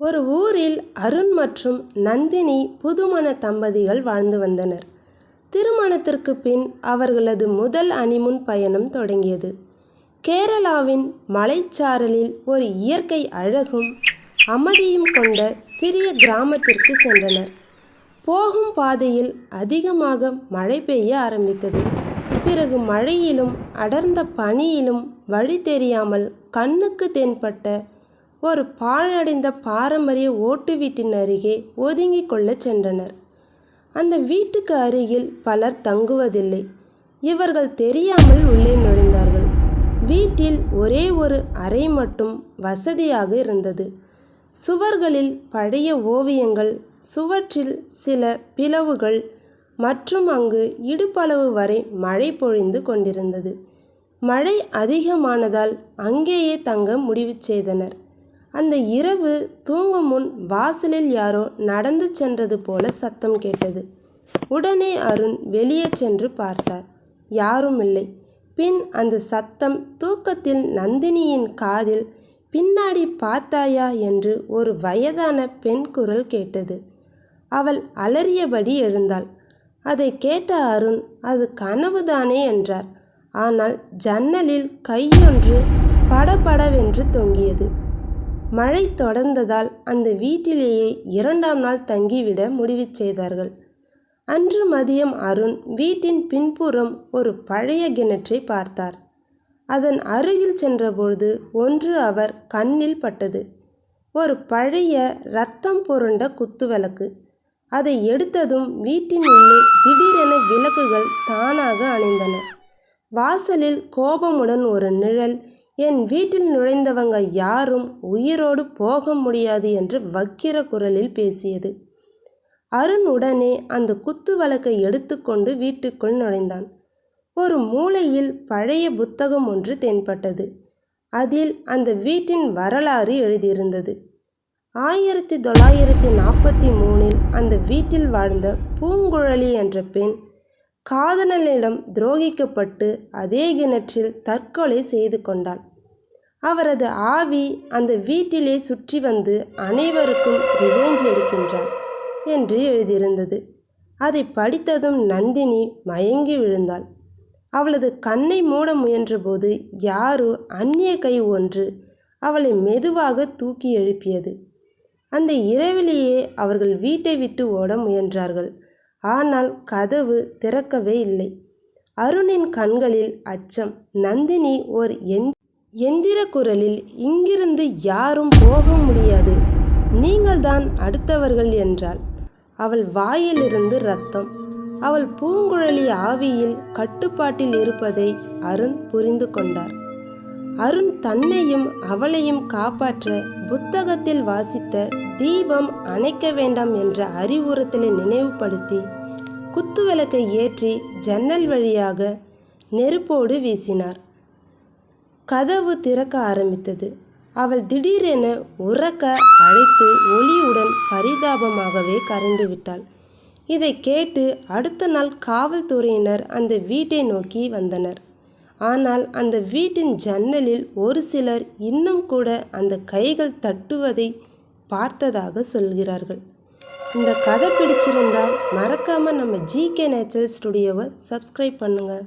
ஒரு ஊரில் அருண் மற்றும் நந்தினி புதுமண தம்பதிகள் வாழ்ந்து வந்தனர். திருமணத்திற்கு பின் அவர்களது முதல் அனிமுன் பயணம் தொடங்கியது. கேரளாவின் மலைச்சாரலில் ஒரு இயற்கை அழகும் அமைதியும் கொண்ட சிறிய கிராமத்திற்கு சென்றனர். போகும் பாதையில் அதிகமாக மழை பெய்ய ஆரம்பித்தது. பிறகு மழையிலும் அடர்ந்த பனியிலும் வழி தெரியாமல் கண்ணுக்கு தென்பட்ட ஒரு பாழடைந்த பாரம்பரிய ஓட்டு வீட்டின் அருகே ஒதுங்கிக் கொள்ளச் சென்றனர். அந்த வீட்டுக்கு அருகில் பலர் தங்குவதில்லை. இவர்கள் தெரியாமல் உள்ளே நுழைந்தார்கள். வீட்டில் ஒரே ஒரு அறை மட்டும் வசதியாக இருந்தது. சுவர்களில் பழைய ஓவியங்கள் சுவற்றில் சில பிளவுகள் மற்றும் அங்கு இடுப்பளவு வரை மழை பொழிந்து கொண்டிருந்தது. மழை அதிகமானதால் அங்கேயே தங்க முடிவு செய்தனர். அந்த இரவு தூங்கும் முன் வாசலில் யாரோ நடந்து சென்றது போல சத்தம் கேட்டது. உடனே அருண் வெளியே சென்று பார்த்தார். யாரும் இல்லை. பின் அந்த சத்தம் தூக்கத்தில் நந்தினியின் காதில் பின்னாடி பார்த்தாயா? என்று ஒரு வயதான பெண் குரல் கேட்டது. அவள் அலறியபடி எழுந்தாள். அதை கேட்ட அருண் அது கனவுதானே? என்றார். ஆனால் ஜன்னலில் கையொன்று படபடவென்று தொங்கியது. மழை தொடர்ந்ததால் அந்த வீட்டிலேயே இரண்டாம் நாள் தங்கிவிட முடிவு செய்தார்கள். அன்று மதியம் அருண் வீட்டின் பின்புறம் ஒரு பழைய கிணற்றை பார்த்தார். அதன் அருகில் சென்றபொழுது ஒன்று அவர் கண்ணில் பட்டது. ஒரு பழைய ரத்தம் புரண்ட குத்துவிளக்கு அதை எடுத்ததும் வீட்டின் உள்ளே திடீரென விளக்குகள் தானாக அணைந்தன. வாசலில் கோபமுடன் ஒரு நிழல் என் வீட்டில் நுழைந்தவங்க யாரும் உயிரோடு போக முடியாது என்று வக்கிர குரலில் பேசியது. அருண் உடனே அந்த குத்து வழக்கை எடுத்துக்கொண்டு வீட்டுக்குள் நுழைந்தான். ஒரு மூலையில் பழைய புத்தகம் ஒன்று தென்பட்டது. அதில் அந்த வீட்டின் வரலாறு எழுதியிருந்தது. ஆயிரத்தி தொள்ளாயிரத்தி நாற்பத்தி மூணில் அந்த வீட்டில் வாழ்ந்த பூங்குழலி என்ற பெண் காதலனிடம் துரோகிக்கப்பட்டு அதே கிணற்றில் தற்கொலை செய்து கொண்டாள். அவரது ஆவி அந்த வீட்டிலே சுற்றி வந்து அனைவருக்கும் ரிவெஞ்ச் எடுக்கின்றார் என்று எழுதியிருந்தது. அதை படித்ததும் நந்தினி மயங்கி விழுந்தாள். அவளது கண்ணை மூட முயன்றபோது யாரோ அந்நிய கை ஒன்று அவளை மெதுவாக தூக்கி எழுப்பியது. அந்த இரவிலேயே அவர்கள் வீட்டை விட்டு ஓட முயன்றார்கள். ஆனால் கதவு திறக்கவே இல்லை. அருணின் கண்களில் அச்சம். நந்தினி ஓர் எந் எந்திர குரலில் இங்கிருந்து யாரும் போக முடியாது. நீங்கள்தான் அடுத்தவர்கள் என்றாள். அவள் வாயிலிருந்து ரத்தம். அவள் பூங்குழலி ஆவியில் கட்டுப்பாட்டில் இருப்பதை அருண் புரிந்து கொண்டார். அருண் தன்னையும் அவளையும் காப்பாற்ற புத்தகத்தில் வாசித்த தீபம் அணைக்க வேண்டாம் என்ற அறிவுறுத்தலை நினைவுபடுத்தி குத்துவிளக்கை ஏற்றி ஜன்னல் வழியாக நெருப்போடு வீசினார். கதவு திறக்க ஆரம்பித்தது. அவள் திடீரென உறக்க அழைத்து ஒளியுடன் பரிதாபமாகவே கரைந்து விட்டாள். இதை கேட்டு அடுத்த நாள் காவல்துறையினர் அந்த வீட்டை நோக்கி வந்தனர். ஆனால் அந்த வீட்டின் ஜன்னலில் ஒரு சிலர் இன்னும் கூட அந்த கைகள் தட்டுவதை பார்த்ததாக சொல்கிறார்கள். இந்த கதை பிடிச்சிருந்தால் மறக்காமல் நம்ம ஜிகே நேச்சுரல் ஸ்டுடியோவை சப்ஸ்கிரைப் பண்ணுங்கள்